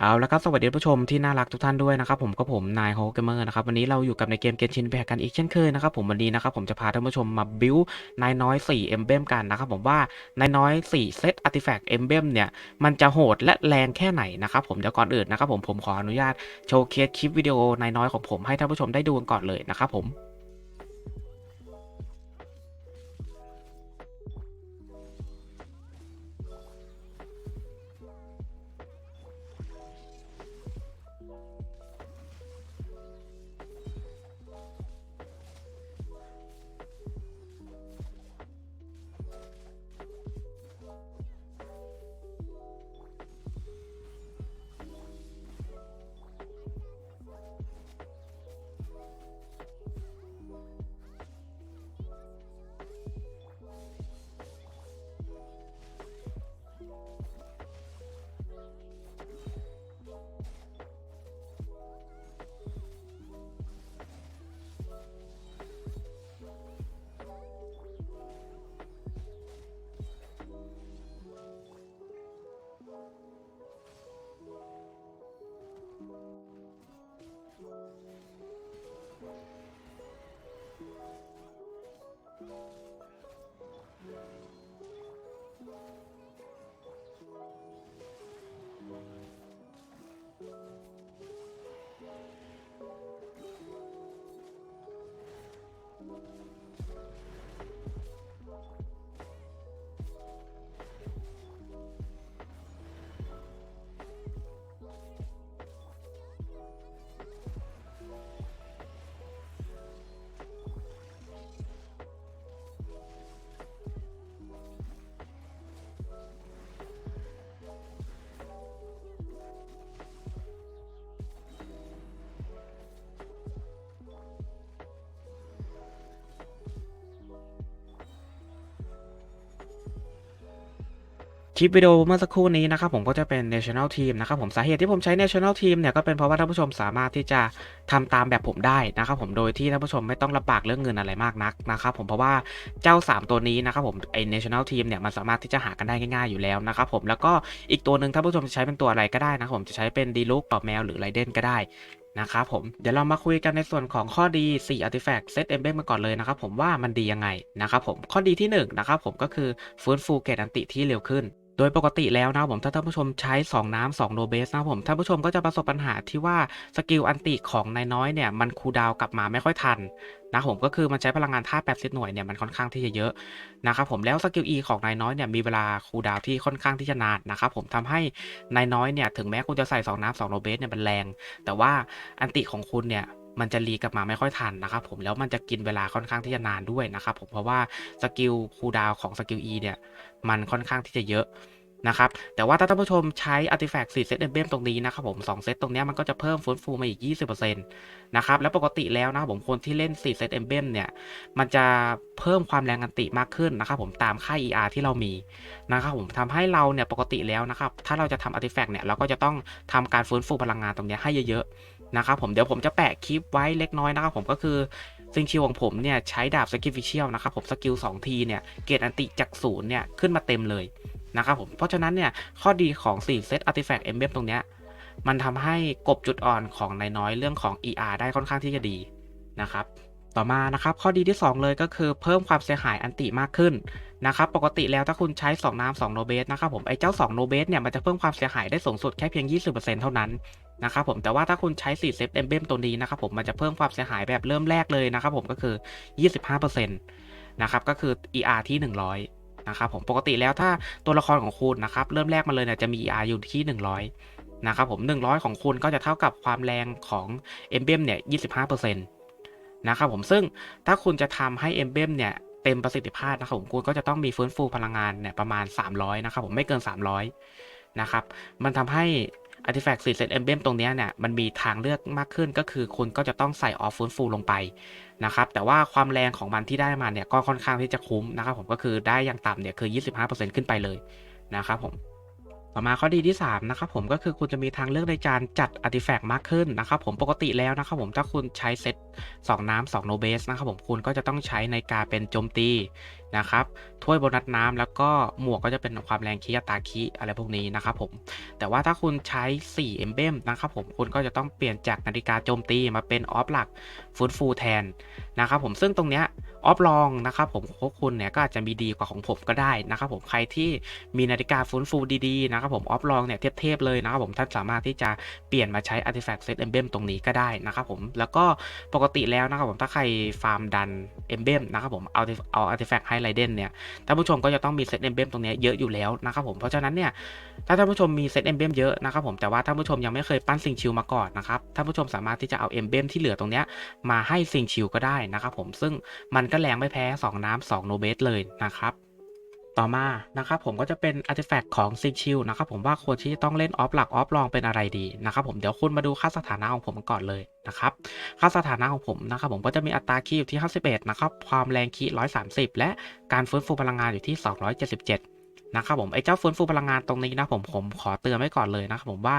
เอาละครับสวัสดีผู้ชมที่น่ารักทุกท่านด้วยนะครับผมก็ผมนายโฮเกเมอร์นะครับวันนี้เราอยู่กับในเกมเกนชินแบกกันอีกเช่นเคยนะครับผมวันนี้นะครับผมจะพาท่านผู้ชมมาบิวนายน้อย4 e m b l e m กันนะครับผมว่านายน้อย 4 เซตอาร์ติแฟกต์ emblem เนี่ยมันจะโหดและแรงแค่ไหนนะครับผมเดี๋ยวก่อนอื่นนะครับผมผมขออนุญาตโชว์เคสคลิปวิดีโอนายน้อยของผมให้ท่านผู้ชมได้ดูกันก่อนเลยนะครับผม คลิปวิดีโอเมื่อสักครู่นี้นะครับผมก็จะเป็น national team นะครับผมสาเหตุที่ผมใช้ national team เนี่ยก็เป็นเพราะว่าท่านผู้ชมสามารถที่จะทำตามแบบผมได้นะครับผมโดยที่ท่านผู้ชมไม่ต้องลำบากเรื่องเงินอะไรมากนักนะครับผมเพราะว่าเจ้า 3 ตัวนี้นะครับผมไอ national team เนี่ยมันสามารถที่จะหากันได้ง่ายๆอยู่แล้วนะครับผมแล้วก็อีกตัวหนึ่งท่านผู้ชมจะใช้เป็นตัวอะไรก็ได้นะครับผมจะใช้เป็นดีลุกต่อแมวหรือไรเดนก็ได้นะครับผมเดี๋ยวเรามาคุยกันในส่วนของข้อดี 4 artifact set emblem กันก่อนเลยนะครับผมว่ามันดียังไงนะครับผมข้อดีที่1นะครับผมก็คือฟื้นฟูเกตอันติที่เร็วขึ้น โดยปกติแล้วนะผมถ้าท่านผู้ชมใช้ 2 น้ำ2โนเบสนะผมท่านผู้ชมก็จะประสบปัญหาที่ว่าสกิลอันติของนายน้อยเนี่ยมันคูดาวกลับมาไม่ค่อยทันนะผมก็คือมันใช้พลังงานท่า80 หน่วยเนี่ยมันค่อนข้างที่จะเยอะนะครับผมแล้วสกิล E ของนายน้อยเนี่ยมีเวลาคูดาวที่ค่อนข้างที่จะนานนะครับผมทำให้นายน้อยเนี่ยถึงแม้คุณจะใส่ 2 น้ำ2โนเบสเนี่ยมันแรง แต่ว่าอันติของคุณเนี่ย มันจะรีกลับมาไม่ค่อยทันนะครับผมแล้วมันจะกินเวลาค่อนข้างที่จะนานด้วยนะครับผมเพราะว่าสกิลคูดาวของสกิล E เนี่ยมันค่อนข้างที่จะเยอะนะครับแต่ว่าถ้าท่านผู้ชมใช้ Artifact 4เซตเอมเบมตรงนี้นะครับผม2เซตตรงนี้มันก็จะเพิ่มฟื้นฟูมาอีก 20%นะครับแล้วปกติแล้วนะครับผมคนที่เล่น4เซตเอมเบมเนี่ยมันจะเพิ่มความแรงอันติมากขึ้นนะครับผมตามค่า ER ที่เรามีนะครับผมทำให้เราเนี่ยปกติแล้วนะครับถ้าเราจะทำ Artifact เนี่ยเราก็จะต้องทำการฟื้นฟูพลังงานตรงนี้ให้เยอะๆ นะครับผมเดี๋ยวผมจะแปะคลิปไว้เล็กน้อยนะครับผมก็คือซิงชิวของผมเนี่ยใช้ดาบสกิลฟิเชียลนะครับผมสกิล2ทีเนี่ยเกรดอันติจากศูนย์เนี่ยขึ้นมาเต็มเลยนะครับผมเพราะฉะนั้นเนี่ยข้อดีของ4เซต Artifact Emblem ตรงเนี้ยมันทำให้กบจุดอ่อนของนายน้อยเรื่องของ ER ได้ค่อนข้างที่จะดีนะครับต่อมานะครับข้อดีที่ 2 เลยก็คือเพิ่มความเสียหายอันติมากขึ้นนะครับปกติแล้วถ้าคุณใช้ 2 น้ำ2โนเบสนะครับผมไอ้เจ้า2โนเบสเนี่ยมันจะเพิ่มความเสียหายได้สูงสุดแค่เพียง 20%เท่านั้น นะครับผมแต่ว่าถ้าคุณใช้4เซตเอมเบมตัวนี้นะครับผมมันจะเพิ่มความเสียหายแบบเริ่มแรกเลยนะครับผมก็คือ 25%นะครับก็คือ ER ที่ 100นะครับผมปกติแล้วถ้าตัวละครของคุณนะครับเริ่มแรกมาเลยเนี่ยจะมี ER อยู่ที่ 100นะครับผม100 ของคุณก็จะเท่ากับความแรงของเอมเบมเนี่ย25%นะครับผมซึ่งถ้าคุณจะทำให้เอมเบมเนี่ยเต็มประสิทธิภาพนะครับผมคุณก็จะต้องมีฟื้นฟูพลังงานเนี่ยประมาณ 300นะครับผมไม่เกิน 300นะครับมันทำให้ Artifact 4 Set Emblem ตรงนี้เนี่ยมันมีทางเลือกมากขึ้นก็คือคุณก็จะต้องใส่ออฟฟื้นฟูลงไปนะครับแต่ว่าความแรงของมันที่ได้มาเนี่ยก็ค่อนข้างที่จะคุ้มนะครับผมก็คือได้อย่างต่ำเนี่ยคือ 25%ขึ้นไปเลยนะครับผมต่อมาข้อดีที่3นะครับผมก็คือคุณจะมีทางเลือกในการจัด Artifact มากขึ้นนะครับผมปกติแล้วนะครับผมถ้าคุณใช้เซต2 น้ำ2โนเบสนะครับผมคุณก็จะต้องใช้ในการเป็นโจมตีนะครับถ้วยโบนัสน้ำแล้วก็หมวกก็จะเป็นความแรงคีอัตาคีอะไรพวกนี้นะครับผมแต่ว่าถ้าคุณใช้4 e m b l e m นะครับผมคุณก็จะต้องเปลี่ยนจากนาฬิกาโจมตีมาเป็นออฟหลักฟื้นฟูแทนนะครับผมซึ่งตรงเนี้ยออฟลองนะครับผมพวกคุณเนี่ยก็อาจจะมีดีกว่าของผมก็ได้นะครับผมใครที่มีนาฬิกาฟื้นฟูดีๆนะครับผมออฟลองเนี่ยเทียบๆเลยนะครับผมท่านสามารถที่จะเปลี่ยนมาใช้อาร์ติแฟกต์เซตเอมเบมตรงนี้ก็ได้นะครับผมแล้วก็ปกติแล้วนะครับผมถ้าใครฟาร์มดันเอมเบมนะครับผมเอาเอาอาร์ติแฟกต์ให้ไรเดนเนี่ยท่านผู้ชมก็จะต้องมีเซตเอมเบมตรงนี้เยอะอยู่แล้วนะครับผมเพราะฉะนั้นเนี่ยถ้าท่านผู้ชมมีเซตเอมเบมเยอะนะครับผมแต่ว่าท่านผู้ชมยังไม่เคยปั้นซิงชิลมาก่อนนะครับท่านผู้ชมสามารถที่จะเอาเอมเบมที่เหลือตรงนี้มาให้ซิงชิลก็ได้นะครับผมซึ่งมันก็แรงไม่แพ้2น้ำ2โนเบสเลยนะครับ ต่อมานะครับผมก็จะเป็นอาร์ติแฟกต์ของซิงชิลนะครับผมว่าควรที่จะต้องเล่นออฟหลักออฟลองเป็นอะไรดีนะครับผมเดี๋ยวคุณมาดูค่าสถานะของผมก่อนเลยนะครับค่าสถานะของผมนะครับผมก็จะมีอัตราคีย์อยู่ที่ 51 นะครับ ความแรงคีย์130 และการฟื้นฟูพลังงานอยู่ที่ 277นะครับผมไอ้เจ้าฟื้นฟูพลังงานตรงนี้นะผมผมขอเตือนไว้ก่อนเลยนะครับผมว่า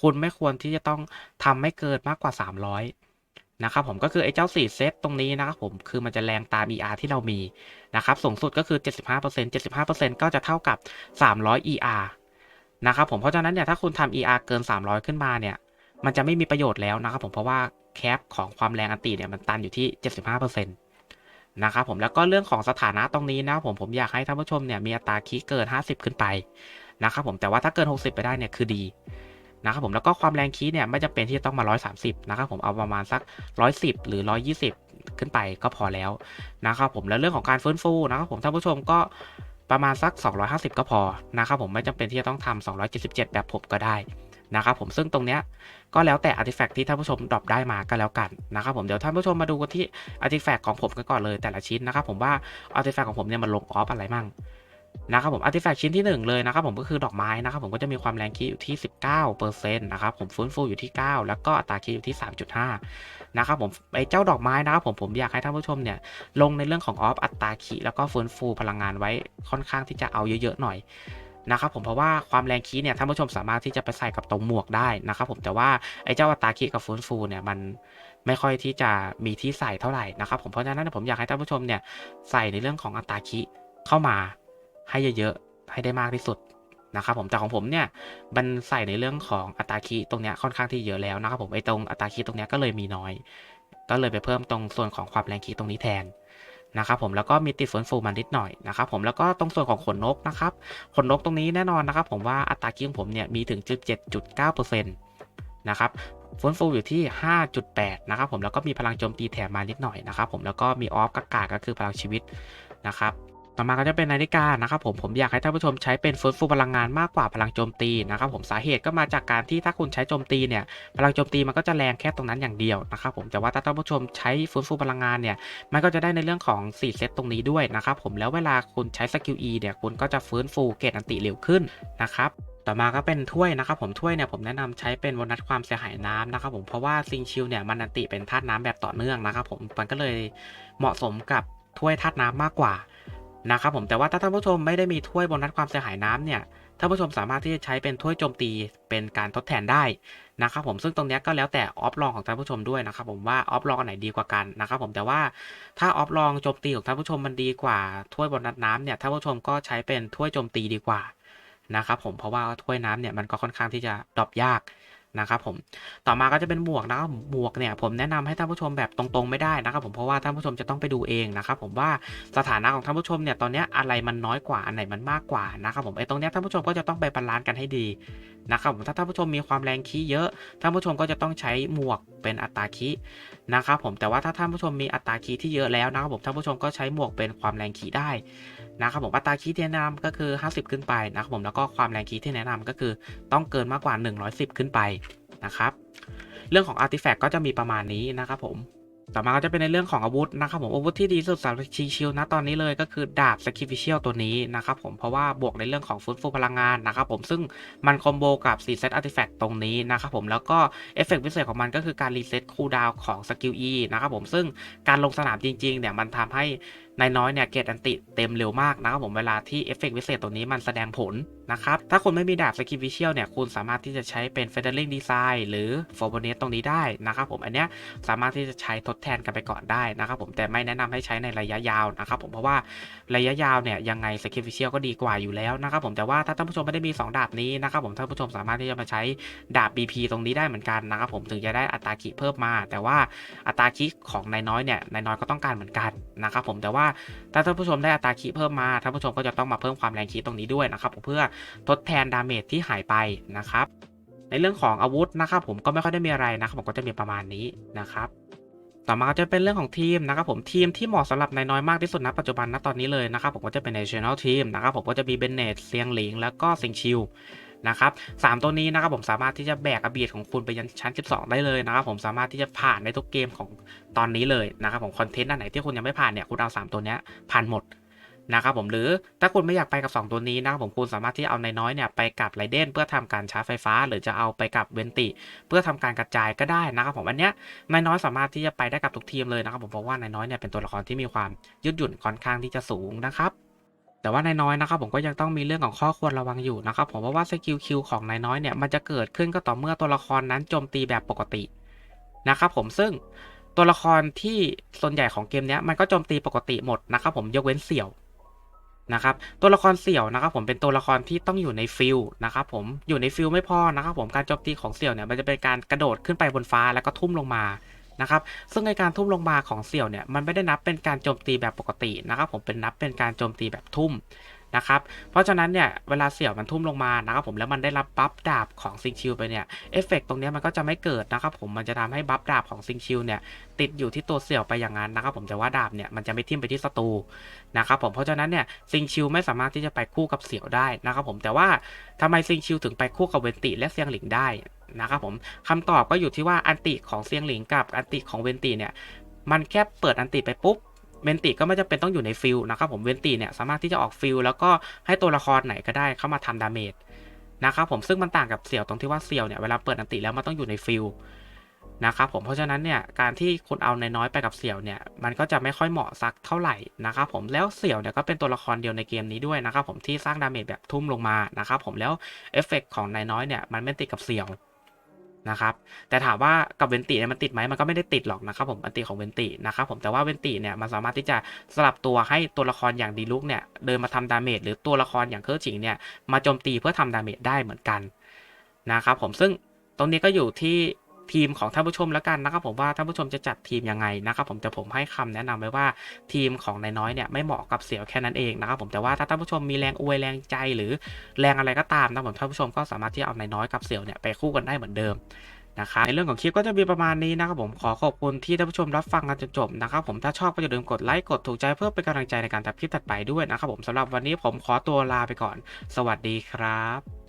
คุณไม่ควรที่จะต้องทำไม่เกินมากกว่า 300 นะครับผมก็คือไอ้เจ้า 4 เซตตรงนี้นะครับผมคือมันจะแรงตาม ER ที่เรามีนะครับสูงสุดก็คือ 75% 75%ก็จะเท่ากับ 300 ER นะครับผมเพราะฉะนั้นเนี่ยถ้าคุณทำ ER เกิน 300 ขึ้นมาเนี่ยมันจะไม่มีประโยชน์แล้วนะครับผมเพราะว่าแคปของความแรงอันตีเนี่ยมันตันอยู่ที่ 75%นะครับผมแล้วก็เรื่องของสถานะตรงนี้นะครับผมผมอยากให้ท่านผู้ชมเนี่ยมีอัตราคีเกิน 50 ขึ้นไปนะครับผมแต่ว่าถ้าเกิน 60 ไปได้เนี่ยคือดี นะครับผมแล้วก็ความแรงคีย์เนี่ยไม่จำเป็นที่จะต้องมา 130 นะครับผมเอาประมาณสัก 110 หรือ 120 ขึ้นไปก็พอแล้วนะครับผมแล้วเรื่องของการฟื้นฟูนะครับผมท่านผู้ชมก็ประมาณสัก 250 ก็พอนะครับผมไม่จำเป็นที่จะต้องทำ277 แบบผมก็ได้นะครับผมซึ่งตรงเนี้ยก็แล้วแต่อาร์ติแฟกต์ที่ท่านผู้ชมดรอปได้มาก็แล้วกันนะครับผมเดี๋ยวท่านผู้ชมมาดูกันที่อาร์ติแฟกต์ของผมกันก่อนเลยแต่ละชิ้นนะครับผมว่าอาร์ติแฟกต์ของผมเนี่ยมันลงออฟอะไรมั่ง นะครับผมอาร์ติแฟกต์ชิ้นที่ 1 เลยนะครับผมก็คือดอกไม้นะครับผมก็จะมีความแรงคีอยู่ที่ 19%นะครับผมฟื้นฟูอยู่ที่ 9 แล้วก็อัตราคีอยู่ที่ 3.5 นะครับผมไอเจ้าดอกไม้นะครับผมผมอยากให้ท่านผู้ชมเนี่ยลงในเรื่องของออฟอัตราคีแล้วก็ฟื้นฟูพลังงานไว้ค่อนข้างที่จะเอาเยอะๆหน่อยนะครับผมเพราะว่าความแรงคีเนี่ยท่านผู้ชมสามารถที่จะไปใส่กับตรงหมวกได้นะครับผมแต่ว่าไอ้เจ้าอัตราคีกับฟื้นฟูเนี่ยมันไม่ค่อยที่จะมีที่ใส่เท่าไหร่นะครับผมเพราะฉะนั้นผมอยากให้ท่านผู้ชมเนี่ยใส่ในเรื่องของอัตราคีเข้ามา ให้เยอะๆ ให้ได้มากที่สุดนะครับผมแต่ของผมเนี่ยมันใส่ในเรื่องของอัตราคีตรงเนี้ยค่อนข้างที่เยอะแล้วนะครับผมไอ้ตรงอัตราคีตรงเนี้ยก็เลยมีน้อย ก็เลยไปเพิ่มตรงส่วนของความแรงคีตรงนี้แทนนะครับผมแล้วก็มีติดฟื้นฟูมันนิดหน่อยนะครับผมแล้วก็ตรงส่วนของขนนกนะครับขนนกตรงนี้แน่นอนนะครับผมว่าอัตราคีของผมเนี่ยมีถึง 17.9%นะครับฟื้นฟูอยู่ที่ 5.8 นะครับผมแล้วก็มีพลังโจมตีแถมมานิดหน่อยนะครับผมแล้วก็มีออฟกากาก็คือพลังชีวิตนะครับ ต่อมาก็จะเป็นนาฬิกานะครับผมผมอยากให้ท่านผู้ชมใช้เป็นฟื้นฟูพลังงานมากกว่าพลังโจมตีนะครับผมสาเหตุก็มาจากการที่ถ้าคุณใช้โจมตีเนี่ยพลังโจมตีมันก็จะแรงแค่ตรงนั้นอย่างเดียวนะครับผมแต่ว่าถ้าท่านผู้ชมใช้ฟื้นฟูพลังงานเนี่ยมันก็จะได้ในเรื่องของ4เซตตรงนี้ด้วยนะครับผมแล้วเวลาคุณใช้สกิล E เนี่ยคุณก็จะฟื้นฟูเกตอันติเร็วขึ้นนะครับต่อมาก็เป็นถ้วยนะครับผมถ้วยเนี่ยผมแนะนำใช้เป็นวนัดความเสียหายน้ำนะครับผมเพราะว่าซิงชิลเนี่ยมันอันติเป็นธาตุน้ำแบบต่อเนื่องนะครับผมมันก็เลยเหมาะสมกับถ้วยธาตุน้ำมากกว่า นะครับผมแต่ว่าถ้าท่านผู้ชมไม่ได้มีถ้วยโบนัสความเสียหายน้ำเนี่ยท่านผู้ชมสามารถที่จะใช้เป็นถ้วยโจมตีเป็นการทดแทนได้นะครับผมซึ่งตรงนี้ก็แล้วแต่ออฟลองของท่านผู้ชมด้วยนะครับผมว่าออฟลองอันไหนดีกว่ากันนะครับผมแต่ว่าถ้าออฟลองโจมตีของท่านผู้ชมมันดีกว่าถ้วยโบนัสน้ำเนี่ยท่านผู้ชมก็ใช้เป็นถ้วยโจมตีดีกว่านะครับผมเพราะว่าถ้วยน้ำเนี่ยมันก็ค่อนข้างที่จะดรอปยาก นะครับผมต่อมาก็จะเป็นหมวกนะครับหมวกเนี่ยผมแนะนำให้ท่านผู้ชมแบบตรงๆไม่ได้นะครับผมเพราะว่าท่านผู้ชมจะต้องไปดูเองนะครับผมว่าสถานะของท่านผู้ชมเนี่ยตอนนี้อะไรมันน้อยกว่าอันไหนมันมากกว่านะครับผมไอ้ตรงเนี้ยท่านผู้ชมก็จะต้องไปบาลานซ์กันให้ดีนะครับผมถ้าท่านผู้ชมมีความแรงคีเยอะท่านผู้ชมก็จะต้องใช้หมวกเป็นอัตราคีนะครับผมแต่ว่าถ้าท่านผู้ชมมีอัตราคีที่เยอะแล้วนะครับผมท่านผู้ชมก็ใช้หมวกเป็นความแรงคีได้ นะครับผมอัตราคีที่แนะนำก็คือ 50 ขึ้นไปนะครับผมแล้วก็ความแรงคีย์ที่แนะนำก็คือต้องเกินมากกว่า 110 ขึ้นไปนะครับเรื่องของอาร์ติแฟกต์ก็จะมีประมาณนี้นะครับผมต่อมาก็จะเป็นในเรื่องของอาวุธนะครับผมอาวุธที่ดีสุดสำหรับชีชิลนะตอนนี้เลยก็คือดาบสกิฟิเชียลตัวนี้นะครับผมเพราะว่าบวกในเรื่องของฟื้นฟูพลังงานนะครับผมซึ่งมันคอมโบกับ4เซตอาร์ติแฟกต์ตรงนี้นะครับผมแล้วก็เอฟเฟกต์พิเศษของมันก็คือการรีเซ็ตคูลดาวน์ของสกิล E นะครับผมซึ่งการลงสนามจริงๆเนี่ยมันทำให้ นายน้อยเนี่ยเกตอันติเต็มเร็วมากนะครับผมเวลาที่เอฟเฟกต์พิเศษตัวนี้มันแสดงผลนะครับ ถ้าคุณไม่มีดาบสกิลวิเชียลเนี่ยคุณสามารถที่จะใช้เป็นเฟเดอร์ลิงดีไซน์หรือฟอร์บเนตตรงนี้ได้นะครับผมอันเนี้ยสามารถที่จะใช้ทดแทนกันไปก่อนได้นะครับผมแต่ไม่แนะนำให้ใช้ในระยะยาวนะครับผมเพราะว่าระยะยาวเนี่ยยังไงสกิลวิเชียลก็ดีกว่าอยู่แล้วนะครับผมแต่ว่าถ้าท่านผู้ชมไม่ได้มี 2 ดาบนี้นะครับผมท่านผู้ชมสามารถที่จะมาใช้ดาบ BP ตรงนี้ได้เหมือนกันนะครับผมถึงจะได้อัตราคิเพิ่มมา แต่ว่าอัตราคิของนายน้อยเนี่ยนายน้อยก็ต้องการเหมือนกันนะครับผมแต่ว่าถ้าท่านผู้ชมได้อัตราคิเพิ่มมาท่านผู้ชมก็จะต้องมาเพิ่มความแรงคิตรงนี้ด้วยนะครับเพื่อทดแทนดาเมจที่หายไปนะครับในเรื่องของอาวุธนะครับผมก็ไม่ค่อยได้มีอะไรนะครับผมก็จะมีประมาณนี้นะครับต่อมาจะเป็นเรื่องของทีมนะครับผมทีมที่เหมาะสำหรับนายน้อยมากที่สุดณปัจจุบันณตอนนี้เลยนะครับผมก็จะเป็น national team นะครับผมก็จะมีเบนเนตเซียงหลิงแล้วก็เซิงชิว นะครับสามตัวนี้นะครับผมสามารถที่จะแบกอาบีดของคุณไปยันชั้น 12 ได้เลยนะครับผมสามารถที่จะผ่านในทุกเกมของตอนนี้เลยนะครับผมคอนเทนต์อันไหนที่คุณยังไม่ผ่านเนี่ยคุณเอา 3 ตัวนี้ผ่านหมดนะครับผมหรือถ้าคุณไม่อยากไปกับ 2 ตัวนี้นะครับผมคุณสามารถที่จะเอานายน้อยเนี่ยไปกับไรเดนเพื่อทำการชาร์จไฟฟ้า หรือจะเอาไปกับเวนติ เพื่อทำการกระจายก็ได้นะครับผมอันเนี้ยนายน้อยสามารถที่จะไปได้กับทุกทีมเลยนะครับผมเพราะว่านายน้อยเนี่ยเป็นตัวละครที่มีความยืดหยุ่นค่อนข้างที่จะสูงนะครับ แต่ว่านายน้อยนะครับผมก็ยังต้องมีเรื่องของข้อควรระวังอยู่นะครับผมเพราะว่าสกิลคิวของนายน้อยเนี่ยมันจะเกิดขึ้นก็ต่อเมื่อตัวละครนั้นโจมตีแบบปกตินะครับผมซึ่งตัวละครที่ส่วนใหญ่ของเกมเนี้ยมันก็โจมตีปกติหมดนะครับผมยกเว้นเสี่ยวนะครับตัวละครเสี่ยวนะครับผมเป็นตัวละครที่ต้องอยู่ในฟิลนะครับผมอยู่ในฟิลไม่พอนะครับผมการโจมตีของเสี่ยวเนี่ยมันจะเป็นการกระโดดขึ้นไปบนฟ้าแล้วก็ทุ่มลงมา นะครับซึ่งในการทุ่มลงมาของเสี่ยวเนี่ยมันไม่ได้นับเป็นการโจมตีแบบปกตินะครับผมเป็นนับเป็นการโจมตีแบบทุ่มนะครับเพราะฉะนั้นเนี่ยเวลาเสี่ยวมันทุ่มลงมานะครับผมแล้วมันได้รับบัฟดาบของซิงชิวไปเนี่ยเอฟเฟกตรงนี้มันก็จะไม่เกิดนะครับผมมันจะทำให้บัฟดาบของซิงชิวเนี่ยติดอยู่ที่ตัวเสี่ยวไปอย่างนั้นนะครับผมแต่ว่าดาบเนี่ยมันจะไม่ทิ่มไปที่ศัตรูนะครับผมเพราะฉะนั้นเนี่ยซิงชิวไม่สามารถที่จะไปคู่กับเสี่ยวได้นะครับผมแต่ว่าทำไมซิงชิวถึงไปคู่กับเวนติและเซียงหลิงได้ นะครับผมคำตอบก็อยู่ที่ว่าอันติของเซียงหลิงกับอันติของเวนติเนี่ยมันแค่เปิดอันติไปปุ๊บเวนติก็ไม่จำเป็นต้องอยู่ในฟิลนะครับผมเวนติเนี่ยสามารถที่จะออกฟิลแล้วก็ให้ตัวละครไหนก็ได้เข้ามาทำดาเมจนะครับผมซึ่งมันต่างกับเสี่ยวตรงที่ว่าเสี่ยวเนี่ยเวลาเปิดอันติแล้วมันต้องอยู่ในฟิลนะครับผมเพราะฉะนั้นเนี่ยการที่คุณเอาในน้อยไปกับเสี่ยวเนี่ยมันก็จะไม่ค่อยเหมาะสักเท่าไหร่นะครับผมแล้วเสี่ยวเนี่ยก็เป็นตัวละครเดียวในเกมนี้ด้วยนะครับผมที่สร้างดาเมจแบบทุ่มลงมานะครับผมแล้วเอฟเฟกของนายน้อยเนี่ยมันไม่ติดกับเสี่ยว นะครับแต่ถามว่ากับเวนติเนี่ยมันติดไหมมันก็ไม่ได้ติดหรอกนะครับผมอันติของเวนตินะครับผมแต่ว่าเวนติเนี่ยมันสามารถที่จะสลับตัวให้ตัวละครอย่างดีลุกเนี่ยเดินมาทำดาเมจหรือตัวละครอย่างเคอร์จิงเนี่ยมาโจมตีเพื่อทำดาเมจได้เหมือนกันนะครับผมซึ่งตรงนี้ก็อยู่ที่ ทีมของท่านผู้ชมแล้วกันนะครับผมว่าท่านผู้ชมจะจัดทีมยังไงนะครับผมแต่ผมให้คำแนะนำไว้ว่าทีมของนายน้อยเนี่ยไม่เหมาะกับเสี่ยวแค่นั้นเองนะครับผมแต่ว่าถ้าท่านผู้ชมมีแรงอวยแรงใจหรือแรงอะไรก็ตามนะผมท่านผู้ชมก็สามารถที่จะเอานายน้อยกับเสี่ยวเนี่ยไปคู่กันได้เหมือนเดิมนะครับในเรื่องของคลิปก็จะมีประมาณนี้นะครับผมขอขอบคุณที่ท่านผู้ชมรับฟังกันจนจบนะครับผมถ้าชอบก็อย่าลืมกดไลค์กดถูกใจเพื่อเป็นกำลังใจในการทำคลิปถัดไปด้วยนะครับผมสำหรับวันนี้ผมขอตัวลาไปก่อน สวัสดีครับ